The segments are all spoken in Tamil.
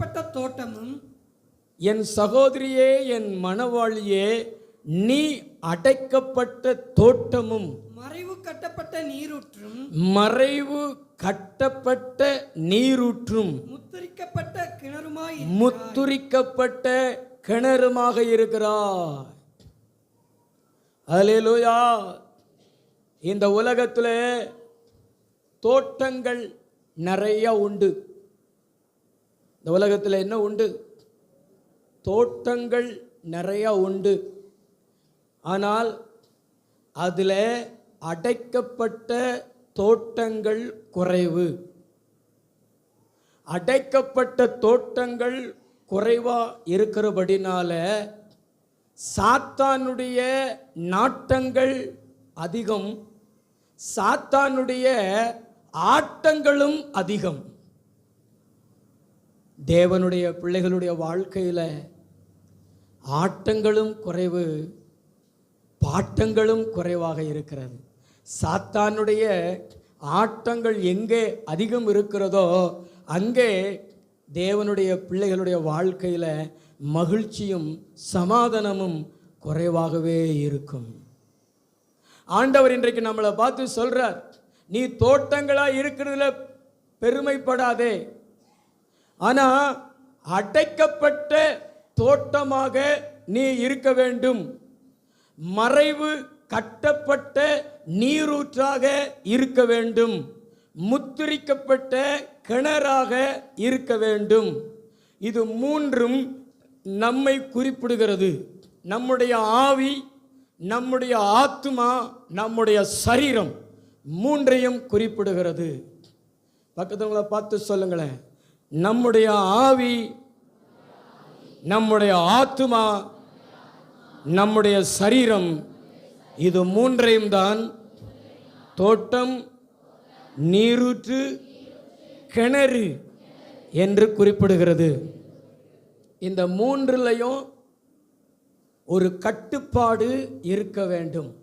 முத்திரிக்கப்பட்ட தோட்டமும் என் சகோதரியே என் மணவாளியே நீ அடைக்கப்பட்ட தோட்டமும் மறைவு கட்டப்பட்ட நீரூற்றும் மறைவு கட்டப்பட்ட நீரூற்றும் முத்திரிக்கப்பட்ட கிணறுமாய் முத்துரிக்கப்பட்ட கிணறுமாக இருக்கிறார் அல்லேலூயா இந்த உலகத்தில் தோட்டங்கள் நிறைய உண்டு. இந்த உலகத்தில் என்ன உண்டு? தோட்டங்கள் நிறையா உண்டு. ஆனால் அதில் அடைக்கப்பட்ட தோட்டங்கள் குறைவு. அடைக்கப்பட்ட தோட்டங்கள் குறைவாக இருக்கிறபடினால சாத்தானுடைய நாட்டங்கள் அதிகம். சாத்தானுடைய ஆட்டங்களும் அதிகம். தேவனுடைய பிள்ளைகளுடைய வாழ்க்கையில் ஆட்டங்களும் குறைவு பாட்டங்களும் குறைவாக இருக்கிறது. சாத்தானுடைய ஆட்டங்கள் எங்கே அதிகம் இருக்கிறதோ அங்கே தேவனுடைய பிள்ளைகளுடைய வாழ்க்கையில் மகிழ்ச்சியும் சமாதானமும் குறைவாகவே இருக்கும். ஆண்டவர் இன்றைக்கு நம்மளை பார்த்து சொல்கிறார் நீ தோட்டங்களாக இருக்கிறதுல பெருமைப்படாதே. ஆனா அடைக்கப்பட்ட தோட்டமாக நீ இருக்க வேண்டும். மறைவு கட்டப்பட்ட நீரூற்றாக இருக்க வேண்டும். முத்திரிக்கப்பட்ட கிணறாக இருக்க வேண்டும். இது மூன்றும் நம்மை குறிப்பிடுகிறது. நம்முடைய ஆவி நம்முடைய ஆத்மா நம்முடைய சரீரம் மூன்றையும் குறிப்பிடுகிறது. பக்கத்துவங்களை பார்த்து சொல்லுங்களேன். நம்முடைய ஆவி நம்முடைய ஆத்மா நம்முடைய சரீரம் இது மூன்றையும் தான் தோட்டம் நீரூற்று கிணறு என்று குறிப்பிடுகிறது. இந்த மூன்றுலையும் ஒரு கட்டுப்பாடு இருக்க வேண்டும்.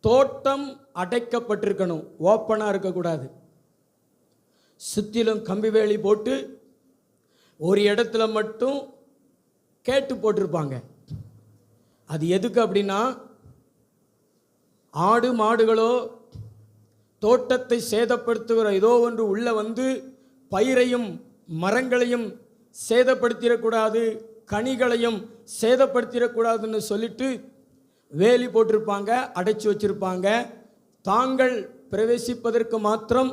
தோட்டம் அடைக்கப்பட்டிருக்கணும். ஓப்பனாக இருக்கக்கூடாது. சுற்றிலும் கம்பி வேலி போட்டு ஒரு இடத்துல மட்டும் கேட்டு போட்டிருப்பாங்க. அது எதுக்கு அப்படின்னா ஆடு மாடுகளோ தோட்டத்தை சேதப்படுத்துகிற ஏதோ ஒன்று உள்ளே வந்து பயிரையும் மரங்களையும் சேதப்படுத்திடக்கூடாது கனிகளையும் சேதப்படுத்திடக்கூடாதுன்னு சொல்லிட்டு வேலி போட்டிருப்பாங்க அடைச்சி வச்சுருப்பாங்க. தாங்கள் பிரவேசிப்பதற்கு மாத்திரம்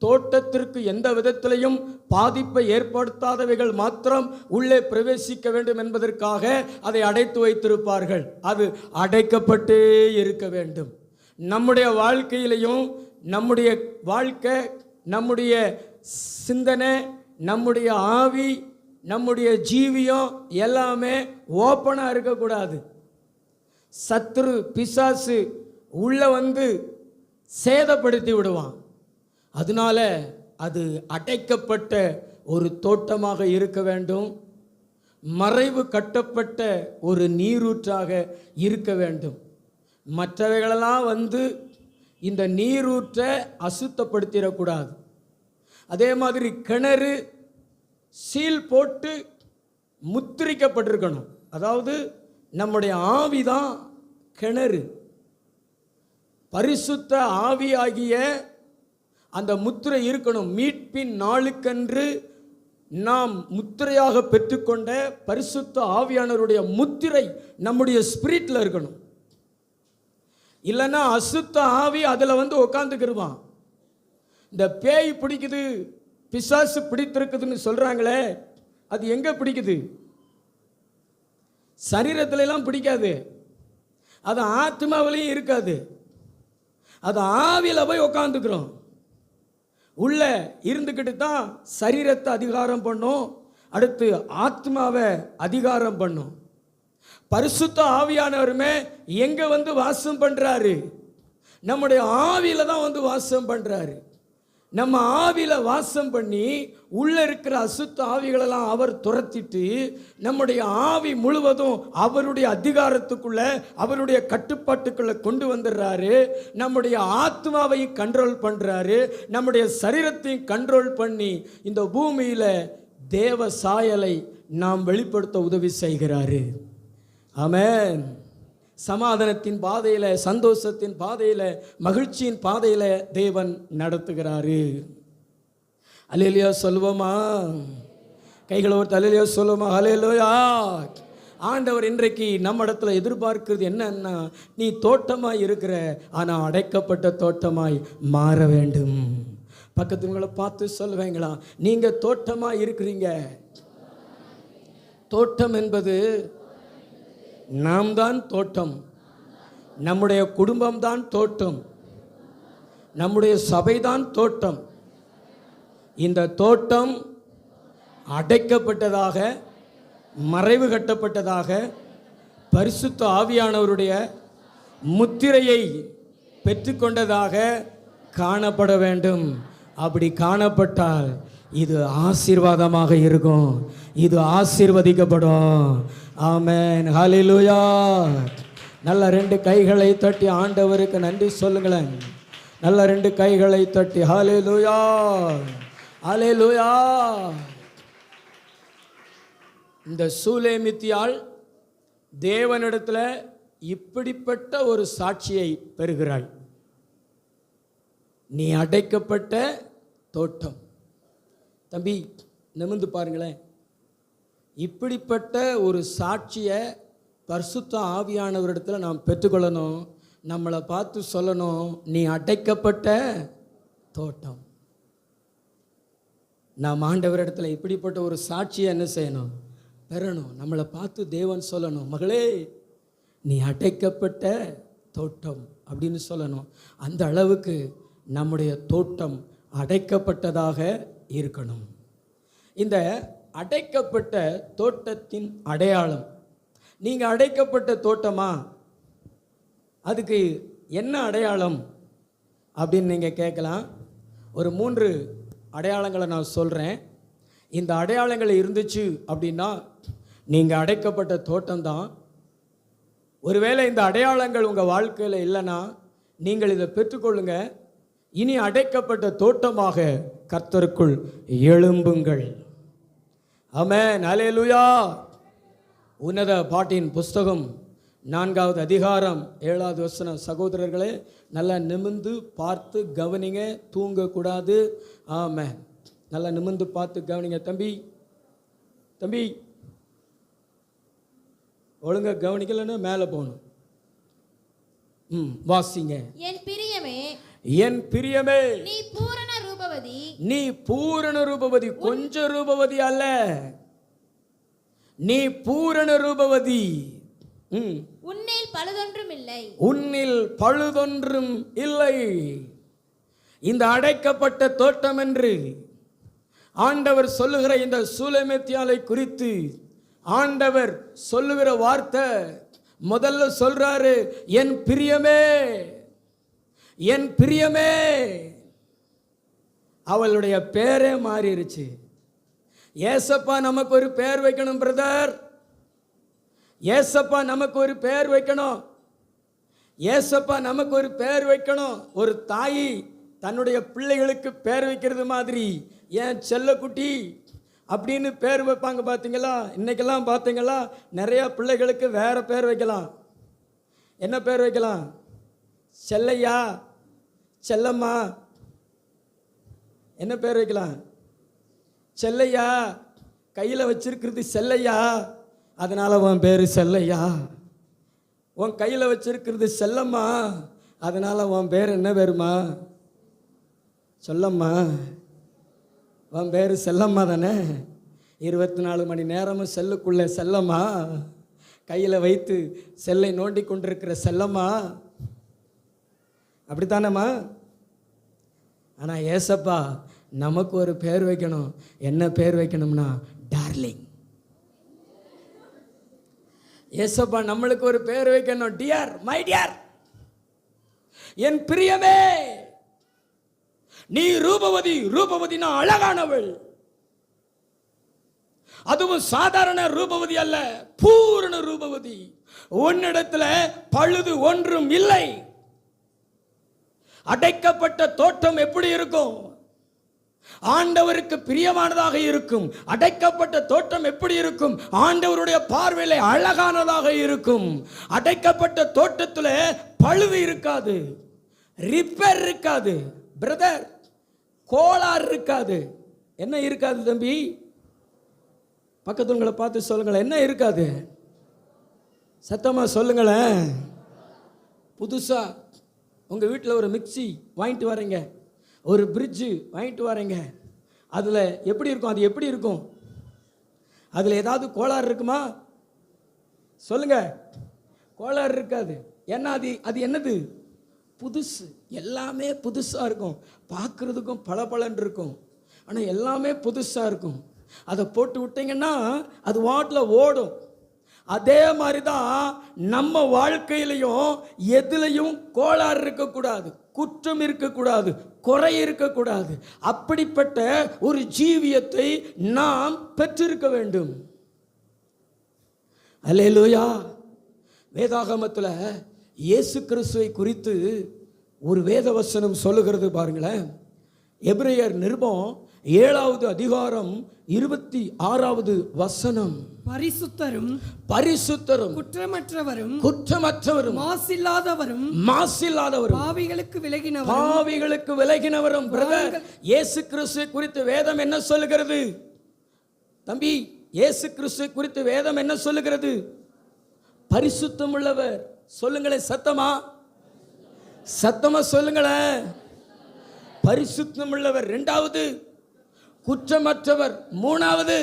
தோட்டத்திற்கு எந்த விதத்திலையும் பாதிப்பை ஏற்படுத்தாதவைகள் மாத்திரம் உள்ளே பிரவேசிக்க வேண்டும் என்பதற்காக அதை அடைத்து வைத்திருப்பார்கள். அது அடைக்கப்பட்டே இருக்க வேண்டும். நம்முடைய வாழ்க்கையிலையும் நம்முடைய வாழ்க்கை நம்முடைய சிந்தனை நம்முடைய ஆவி நம்முடைய ஜீவியம் எல்லாமே ஓப்பனாக இருக்கக்கூடாது. சத்துரு பிசாசு உள்ளே வந்து சேதப்படுத்தி விடுவான். அதனால அது அடைக்கப்பட்ட ஒரு தோட்டமாக இருக்க வேண்டும். மறைவு கட்டப்பட்ட ஒரு நீரூற்றாக இருக்க வேண்டும். மற்றவைகளெல்லாம் வந்து இந்த நீரூற்றை அசுத்தப்படுத்திடக்கூடாது. அதே மாதிரி கிணறு சீல் போட்டு முத்திரிக்கப்பட்டிருக்கணும். அதாவது நம்முடைய ஆவி தான் கிணறு. பரிசுத்த ஆவியாகிய அந்த முத்திரை இருக்கணும். மீட்பின் நாளுக்கன்று நாம் முத்திரையாக பெற்றுக்கொண்ட பரிசுத்த ஆவியானவருடைய முத்திரை நம்முடைய ஸ்பிரிட்டில் இருக்கணும். இல்லைன்னா அசுத்த ஆவி அதில் வந்து உக்காந்துக்கிருவான். இந்த பேய் பிடிக்குது பிசாசு பிடித்திருக்குதுன்னு சொல்கிறாங்களே அது எங்கே பிடிக்குது? சரீரத்துல எல்லாம் பிடிக்காது. அது ஆத்மாவிலையும் இருக்காது. அது ஆவியில் போய் உக்காந்துக்கிறோம். உள்ளே இருந்துக்கிட்டு தான் சரீரத்தை அதிகாரம் பண்ணும். அடுத்து ஆத்மாவை அதிகாரம் பண்ணும். பரிசுத்த ஆவியானவருமே எங்கே வந்து வாசம் பண்ணுறாரு நம்முடைய ஆவியில் தான் வந்து வாசம் பண்ணுறாரு நம்ம ஆவியில் வாசம் பண்ணி உள்ளே இருக்கிற அசுத்த ஆவிகளெல்லாம் அவர் துரத்திட்டு நம்முடைய ஆவி முழுவதும் அவருடைய அதிகாரத்துக்குள்ளே அவருடைய கட்டுப்பாட்டுக்குள்ளே கொண்டு வந்துடுறாரு. நம்முடைய ஆத்மாவையும் கண்ட்ரோல் பண்ணுறாரு நம்முடைய சரீரத்தையும் கண்ட்ரோல் பண்ணி இந்த பூமியில் தேவ சாயலை நாம் வெளிப்படுத்த உதவி செய்கிறாரு. ஆமேன். சமாதானத்தின் பாதையில் சந்தோஷத்தின் பாதையில் மகிழ்ச்சியின் பாதையில் தேவன் நடத்துகிறாரு. அலையிலையா சொல்லுவோமா? கைகளை ஒரு தலையிலையோ சொல்லுவோமா? அலையிலோயா ஆண்டவர் இன்றைக்கு நம்ம இடத்துல எதிர்பார்க்கிறது என்னன்னா நீ தோட்டமாய் இருக்கிற ஆனால் அடைக்கப்பட்ட தோட்டமாய் மாற வேண்டும். பக்கத்துங்களை பார்த்து சொல்லுவேங்களா? நீங்கள் தோட்டமாக இருக்கிறீங்க. தோட்டம் என்பது நாம் தான் தோட்டம். நம்முடைய குடும்பம்தான் தோட்டம். நம்முடைய சபைதான் தோட்டம். இந்த தோட்டம் அடைக்கப்பட்டதாக மறைவு கட்டப்பட்டதாக பரிசுத்த ஆவியானவருடைய முத்திரையை பெற்றுக்கொண்டதாக காணப்பட வேண்டும். அப்படி காணப்பட்டால் இது ஆசீர்வாதமாக இருக்கும். இது ஆசீர்வதிக்கப்படும். ஆமேன். ஹலிலுயா நல்ல ரெண்டு கைகளை தட்டி ஆண்டவருக்கு நன்றி சொல்லுங்களேன். நல்ல ரெண்டு கைகளை தட்டி ஹalleluya. ஹalleluya. இந்த சூலேமித்தியாள் தேவனிடத்தில் இப்படிப்பட்ட ஒரு சாட்சியை பெறுகிறாள். நீ அடைக்கப்பட்ட தோட்டம். தம்பி நிமிந்து பாருங்களேன். இப்படிப்பட்ட ஒரு சாட்சியை பரிசுத்த ஆவியானவரிடத்தில் நாம் பெற்றுக்கொள்ளணும். நம்மளை பார்த்து சொல்லணும். நீ அடைக்கப்பட்ட தோட்டம். நாம் ஆண்டவரிடத்தில் இப்படிப்பட்ட ஒரு சாட்சியை என்ன செய்யணும்? பெறணும். நம்மளை பார்த்து தேவன் சொல்லணும். மகளே நீ அடைக்கப்பட்ட தோட்டம் அப்படின்னு சொல்லணும். அந்த அளவுக்கு நம்முடைய தோட்டம் அடைக்கப்பட்டதாக இருக்கணும். இந்த அடைக்கப்பட்ட தோட்டத்தின் அடையாளம். நீங்கள் அடைக்கப்பட்ட தோட்டமா? அதுக்கு என்ன அடையாளம்? அப்படின்னு நீங்கள் கேட்கலாம். ஒரு மூன்று அடையாளங்களை நான் சொல்கிறேன் இந்த அடையாளங்கள் இருந்துச்சு அப்படின்னா நீங்கள் அடைக்கப்பட்ட தோட்டம்தான். ஒருவேளை இந்த அடையாளங்கள் உங்கள் வாழ்க்கையில் இல்லைன்னா நீங்கள் இதை பெற்றுக்கொள்ளுங்க. இனி அடைக்கப்பட்ட தோட்டமாக கர்த்தருக்குள் எழும்புங்கள். ஆமென். ஹalleluya. உன்னத பாட்டின் புஸ்தகம் நான்காவது அதிகாரம் ஏழாவது வசனம். சகோதரர்களே நல்லா நிமிந்து பார்த்து கவனிங்க தூங்கக்கூடாது. ஆமென். நல்லா நிமிந்து பார்த்து கவனிங்க. தம்பி தம்பி. ஒழுங்கா கவனிக்கலைன்னா மேலே போகணும். ம் வாசிங்க. என் பிரியமே என் பிரியமே நீ பூரண நீ பூரண ரூபவதி கொஞ்ச ரூபவதி அல்ல. நீ பூரண ரூபவதி. உன்னில் பழுதொன்றும் இல்லை. உன்னில் பழுதொன்றும் இல்லை. இந்த அடைக்கப்பட்ட தோட்டம் என்று ஆண்டவர் சொல்லுகிற இந்த சூலமேத்தியாலை குறித்து ஆண்டவர் சொல்லுகிற வார்த்தை முதல்ல சொல்றாரு என் பிரியமே என் பிரியமே. அவளுடைய பேரே மாறிடுச்சு ஏசப்பா நமக்கு ஒரு பேர் வைக்கணும் பிரதர் ஏசப்பா நமக்கு ஒரு பேர் வைக்கணும். ஏசப்பா நமக்கு ஒரு பேர் வைக்கணும். ஒரு தாய் தன்னுடைய பிள்ளைகளுக்கு பேர் வைக்கிறது மாதிரி. ஏன் செல்லக்குட்டி அப்படின்னு பேர் வைப்பாங்க பார்த்தீங்களா இன்னைக்கெல்லாம் பார்த்தீங்களா நிறையா பிள்ளைகளுக்கு வேறு பேர் வைக்கலாம். என்ன பேர் வைக்கலாம்? செல்லையா? செல்லம்மா? என்ன பேர் வைக்கலாம்? செல்லையா? கையில் வச்சிருக்கிறது செல்லையா? அதனால் உன் பேர் செல்லையா? உன் கையில் வச்சிருக்கிறது செல்லம்மா? அதனால் உன் பேர் என்ன பேருமா? சொல்லம்மா. உன் பேர் செல்லம்மா தானே? இருபத்தி நாலு மணி நேரமும் செல்லுக்குள்ளே செல்லம்மா. கையில் வைத்து செல்லை நோண்டி கொண்டிருக்கிற செல்லம்மா. அப்படித்தானேம்மா? ஆனால் ஏசப்பா நமக்கு ஒரு பேர் வைக்கணும். என்ன பேர் வைக்கணும்னா டார்லிங். ஏசப்பா நம்மளுக்கு ஒரு பேர் வைக்கணும். Dear my dear. என் பிரியமே நீ ரூபவதி ரூபவதினா அழகானவள். அதுவும் சாதாரண ரூபவதி அல்ல பூரண ரூபவதி. உன்னிடத்துல பழுது ஒன்றும் இல்லை. அடைக்கப்பட்ட தோட்டம் எப்படி இருக்கும்? ஆண்டவருக்கு பிரியமானதாக இருக்கும். அடைக்கப்பட்ட தோட்டம் எப்படி இருக்கும்? ஆண்டவருடைய பார்வையில அழகானதாக இருக்கும். அடைக்கப்பட்ட தோட்டத்தில் பழுது இருக்காது. ரிப்பேர் இருக்காது. பிரதர் கோளாறு இருக்காது. என்ன இருக்காது தம்பி? பக்கத்துங்களை பார்த்து சொல்லுங்களேன். என்ன இருக்காது? சத்தமாக சொல்லுங்களேன். புதுசாக உங்கள் வீட்டில் ஒரு மிக்ஸி வாங்கிட்டு வரீங்க. ஒரு பிரிட்ஜு வாங்கிட்டு வரீங்க. அதில் எப்படி இருக்கும்? அது எப்படி இருக்கும்? அதில் ஏதாவது கோளாறு இருக்குமா? சொல்லுங்கள் கோளாறு இருக்காது. ஏன்னா அது அது என்னது? புதுசு. எல்லாமே புதுசாக இருக்கும். பார்க்குறதுக்கும் பளபளன்னு இருக்கும். ஆனால் எல்லாமே புதுசாக இருக்கும். அதை போட்டு விட்டிங்கன்னா அது வாட்டில் ஓடும். அதே மாதிரி தான் நம்ம வாழ்க்கையிலையும் எதுலையும் கோளாறு இருக்கக்கூடாது குற்றம் இருக்கக்கூடாது குறை இருக்கக்கூடாது. அப்படிப்பட்ட ஒரு ஜீவியத்தை நாம் பெற்றிருக்க வேண்டும். அல்லேலூயா. வேதாகமத்தில் இயேசு கிறிஸ்துவை குறித்து ஒரு வேதவசனம் சொல்லுகிறது பாருங்களேன். எப்ரேயர் நிருபம் ஏழாவது அதிகாரம் இருபத்தி ஆறாவது வசனம். பரிசுத்தரும் பரிசுத்தரும் குற்றமற்றவரும் குற்றமற்றவரும் மாசில்லாதவரும் மாசில்லாதவரும் பாவிகளுக்கு விலகினவரும் பாவிகளுக்கு விலகினவரும். பிரதர் இயேசு கிறிஸ்து குறித்து வேதம் என்ன சொல்லுகிறது? தம்பி இயேசு கிறிஸ்து குறித்து வேதம் என்ன சொல்லுகிறது? பரிசுத்தம் உள்ளவர் சொல்லுங்களேன் சத்தமா? சத்தமா சொல்லுங்களேன் பரிசுத்தம் உள்ளவர் இரண்டாவது குற்றமற்றவர் மூணாவது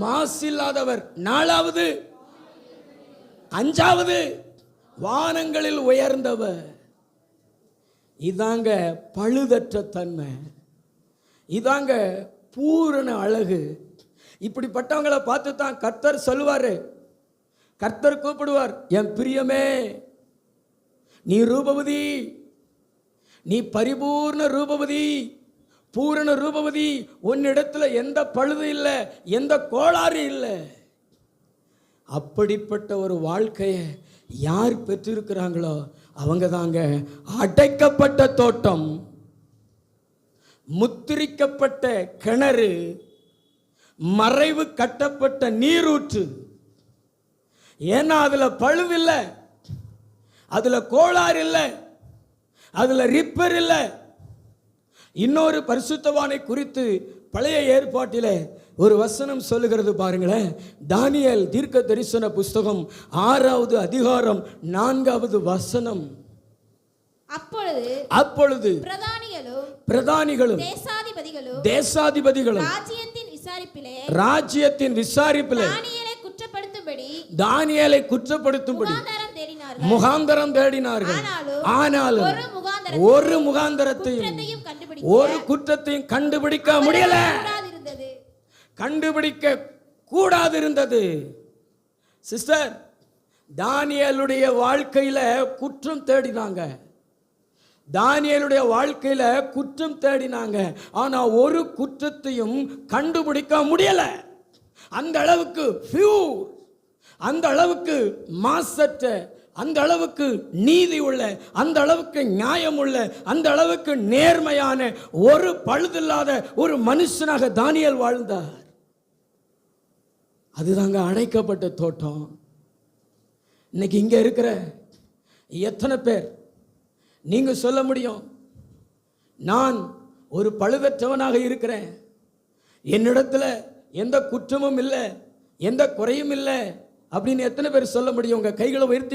மாசில்லாதவர் நாலாவது அஞ்சாவது வானங்களில் உயர்ந்தவர். இதாங்க பழுதற்ற தன்மை. இதாங்க பூரண அழகு. இப்படிப்பட்டவங்களை பார்த்து தான் கர்த்தர் சொல்லுவார். கர்த்தர் கூப்பிடுவார் என் பிரியமே நீ ரூபவதி. நீ பரிபூர்ண ரூபவதி. பூரண ரூபவதி உன்னிடத்தில் எந்த பழுது இல்லை எந்த கோளாறு இல்லை. அப்படிப்பட்ட ஒரு வாழ்க்கையை யார் பெற்றிருக்கிறாங்களோ அவங்க தாங்க அடைக்கப்பட்ட தோட்டம் முத்திரிக்கப்பட்ட கிணறு மறைவு கட்டப்பட்ட நீரூற்று. ஏன்னா அதில் பழுவில்லை அதில் கோளாறு இல்லை அதில் ரிப்பர் இல்லை. இன்னொரு பரிசுத்தவானை குறித்து பழைய ஏற்பாட்டிலே ஒரு வசனம் சொல்லுகிறது பாருங்களேன். தானியேல் தீர்க்க தரிசன புஸ்தகம் ஆறாவது அதிகாரம் நான்காவது வசனம். அப்பொழுது அப்பொழுது பிரதானிகளும் பிரதானிகளும் தேசாதிபதிகளும் தேசாதிபதிகளும் ராஜ்யத்தின் விசாரிப்பிலே ராஜ்யத்தின் விசாரிப்பில் தானியேலை குற்றப்படுத்தும்படி தானியேலை குற்றப்படுத்தும்படி முகாந்தாரம் தேடினார்கள். ஆனாலும் ஒரு முகாந்தரத்தையும் குற்றத்தையும் கண்டுபிடிக்க ஒரு குற்றத்தையும் கண்டுபிடிக்க முடியல. கண்டுபிடிக்க கூடாதிருந்தது. சிஸ்டர் தானியலுடைய வாழ்க்கையில குற்றம் தேடினாங்க. தானியலுடைய வாழ்க்கையில குற்றம் தேடினாங்க. ஆனா ஒரு குற்றத்தையும் கண்டுபிடிக்க முடியல. அந்த அளவுக்கு pure, அந்த அளவுக்கு மாசற்ற அந்த அளவுக்கு நீதி உள்ள அந்த அளவுக்கு நியாயம் உள்ள அந்த அளவுக்கு நேர்மையான ஒரு பழுதில்லாத ஒரு மனுஷனாக தானியல் வாழ்ந்தார். அதுதாங்க அடைக்கப்பட்ட தோட்டம். இன்னைக்கு இங்க இருக்கிற எத்தனை பேர் நீங்க சொல்ல முடியும் நான் ஒரு பழுதற்றவனாக இருக்கிறேன். என்னிடத்துல எந்த குற்றமும் இல்லை எந்த குறையும் இல்லை அப்படின்னு எத்தனை பேர் சொல்ல முடியும்? உங்க கைகளை உயர்த்தி